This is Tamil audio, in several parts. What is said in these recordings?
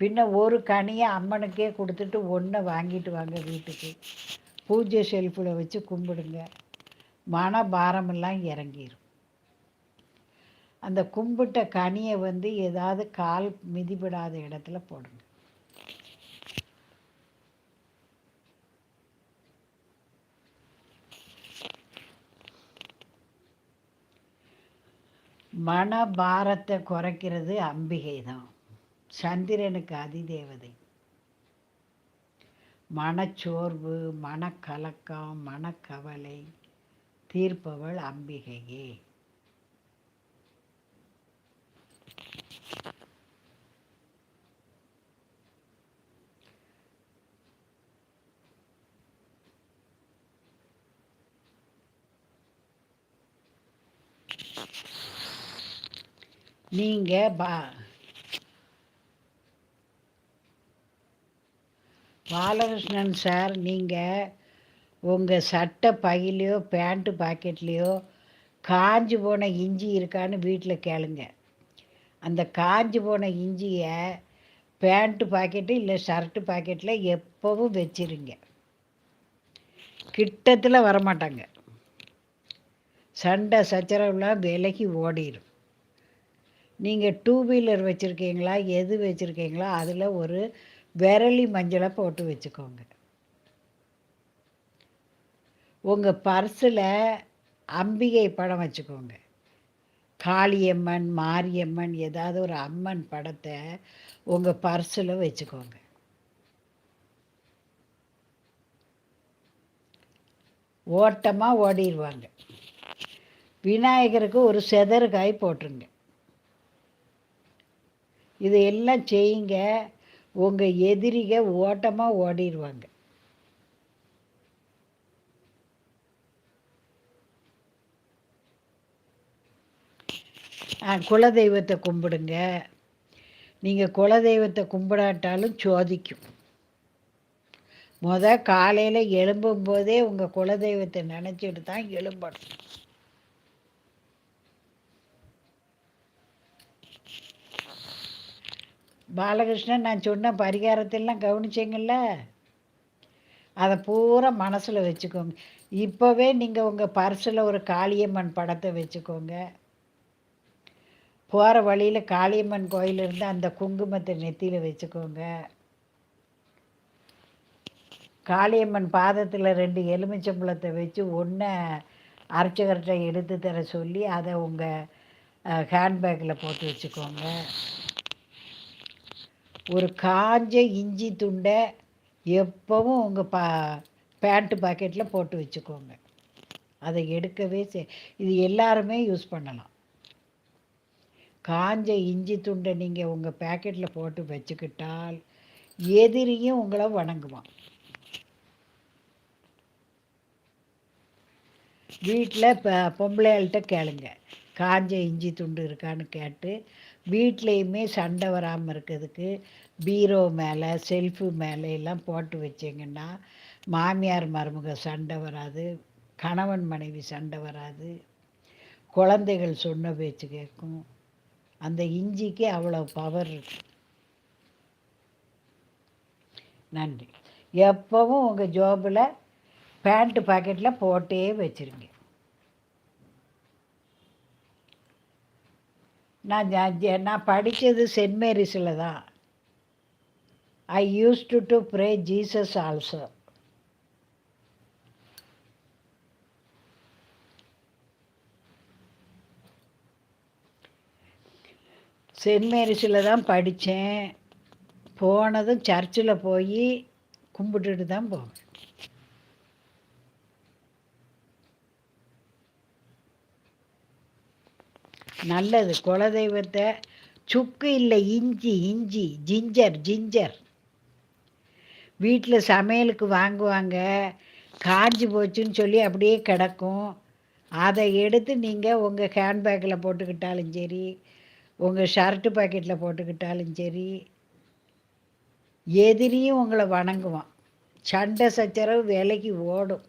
பின்ன ஒரு கனியை அம்மனுக்கே கொடுத்துட்டு ஒன்றை வாங்கிட்டு வாங்க வீட்டுக்கு. பூஜை ஷெல்ஃபில் வச்சு கும்பிடுங்க. மன பாரமெல்லாம் இறங்கிடும் அந்த கும்பிட்ட கனியை வந்து ஏதாவது கால் மிதிபடாத இடத்துல போடுங்க. மன பாரத்தை குறைக்கிறது அம்பிகை தான் சந்திரனுக்கு அதிதேவதை. மனச்சோர்வு மனக்கலக்கம் மனக்கவலை தீர்ப்பவள் அம்பிகையே. நீங்கள் பா பாலகிருஷ்ணன் சார் நீங்கள் உங்கள் சட்டை பையிலையோ பேண்ட்டு பாக்கெட்லேயோ காஞ்சி போன இஞ்சி இருக்கான்னு வீட்டில் கேளுங்க. அந்த காஞ்சி போன இஞ்சியை பேண்ட்டு பாக்கெட்டு இல்லை ஷர்ட்டு பாக்கெட்டில் எப்போவும் வச்சிருங்க. கிட்டத்தில் வரமாட்டாங்க. சண்டை சச்சரவுலாம் விலகி ஓடிடும் நீங்கள் டூ வீலர் வச்சுருக்கீங்களா எது வச்சுருக்கீங்களோ அதில் ஒரு விரலி மஞ்சளை போட்டு வச்சுக்கோங்க. உங்கள் பர்ஸில் அம்பிகை படம் வச்சுக்கோங்க. காளியம்மன் மாரியம்மன் ஏதாவது ஒரு அம்மன் படத்தை உங்கள் பர்ஸில் வச்சுக்கோங்க. ஓட்டமாக ஓடிடுவாங்க விநாயகருக்கு ஒரு செதறுக்காய் காய் போட்டுருங்க. இதையெல்லாம் செய்யுங்க. உங்கள் எதிரிக ஓட்டமாக ஓடிடுவாங்க குலதெய்வத்தை கும்பிடுங்க. நீங்கள் குலதெய்வத்தை கும்பிடாட்டாலும் சோதிக்கும். முத காலையில் எழும்பும் போதே உங்கள் குலதெய்வத்தை நினச்சிட்டு தான் எழும்பணும். பாலகிருஷ்ணன் நான் சொன்ன பரிகாரத்தெல்லாம் கவனிச்சிங்கள்ல அதை பூரா மனசில் வச்சுக்கோங்க. இப்போவே நீங்கள் உங்கள் பர்ஸில் ஒரு காளியம்மன் படத்தை வச்சுக்கோங்க. போகிற வழியில் காளியம்மன் கோயில் இருந்து அந்த குங்குமத்தை நெத்தியில் வச்சுக்கோங்க. காளியம்மன் பாதத்தில் ரெண்டு எலுமிச்சம்பழத்தை வச்சு ஒன்றை அரைச்சகரட்டை எடுத்து தர சொல்லி அதை உங்கள் ஹேண்ட்பேக்கில் போட்டு வச்சுக்கோங்க. ஒரு காஞ்ச இஞ்சி துண்டை எப்போவும் உங்கள் பா பேண்ட்டு பாக்கெட்டில் போட்டு வச்சுக்கோங்க. அதை எடுக்கவே செ இது எல்லாருமே யூஸ் பண்ணலாம். காஞ்ச இஞ்சி துண்டை நீங்கள் உங்கள் பேக்கெட்டில் போட்டு வச்சுக்கிட்டால் எதிரியும் உங்களை வணங்குவான். வீட்டில் இப்போ பொம்பளைகள்கிட்ட கேளுங்க. காஞ்ச இஞ்சி துண்டு இருக்கான்னு கேட்டு வீட்லேயுமே சண்டை வராமல் இருக்கிறதுக்கு பீரோ மேலே செல்ஃபு மேலே எல்லாம் போட்டு வச்சிங்கன்னா மாமியார் மருமக சண்டை வராது கணவன் மனைவி சண்டை வராது குழந்தைகள் சொன்ன பேச்சு கேட்கும். அந்த இஞ்சிக்கு அவ்வளோ பவர் இருக்கு. நன்றி. எப்போவும் உங்கள் ஜோபில் பேண்ட்டு பாக்கெட்டில் போட்டே வச்சுருங்க. நான் நான் படித்தது சென்ட் மேரிஸில் தான். I use to to pray Jesus also saint மேரிஸில் தான் படித்தேன் போனதும் சர்ச்சில் போய் கும்பிட்டுட்டு தான் போவேன். நல்லது. குலதெய்வத்தை சுக்கு இல்லை இஞ்சி இஞ்சி ஜிஞ்சர் ஜிஞ்சர். வீட்டில் சமையலுக்கு வாங்குவாங்க. காஞ்சி போச்சுன்னு சொல்லி அப்படியே கிடக்கும். அதை எடுத்து நீங்கள் உங்கள் ஹேண்ட்பேக்கில் போட்டுக்கிட்டாலும் சரி உங்கள் ஷர்ட்டு பாக்கெட்டில் போட்டுக்கிட்டாலும் சரி எதிரியும் உங்களை வணங்குவான். சண்டை சச்சரவு வேலைக்கு ஓடும்.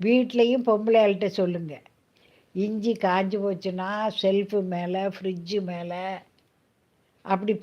வீட்லேயும் பொம்பளையாள்கிட்ட சொல்லுங்கள் இஞ்சி காஞ்சி போச்சுன்னா ஷெல்ஃபு மேலே ஃப்ரிட்ஜு மேலே அப்படி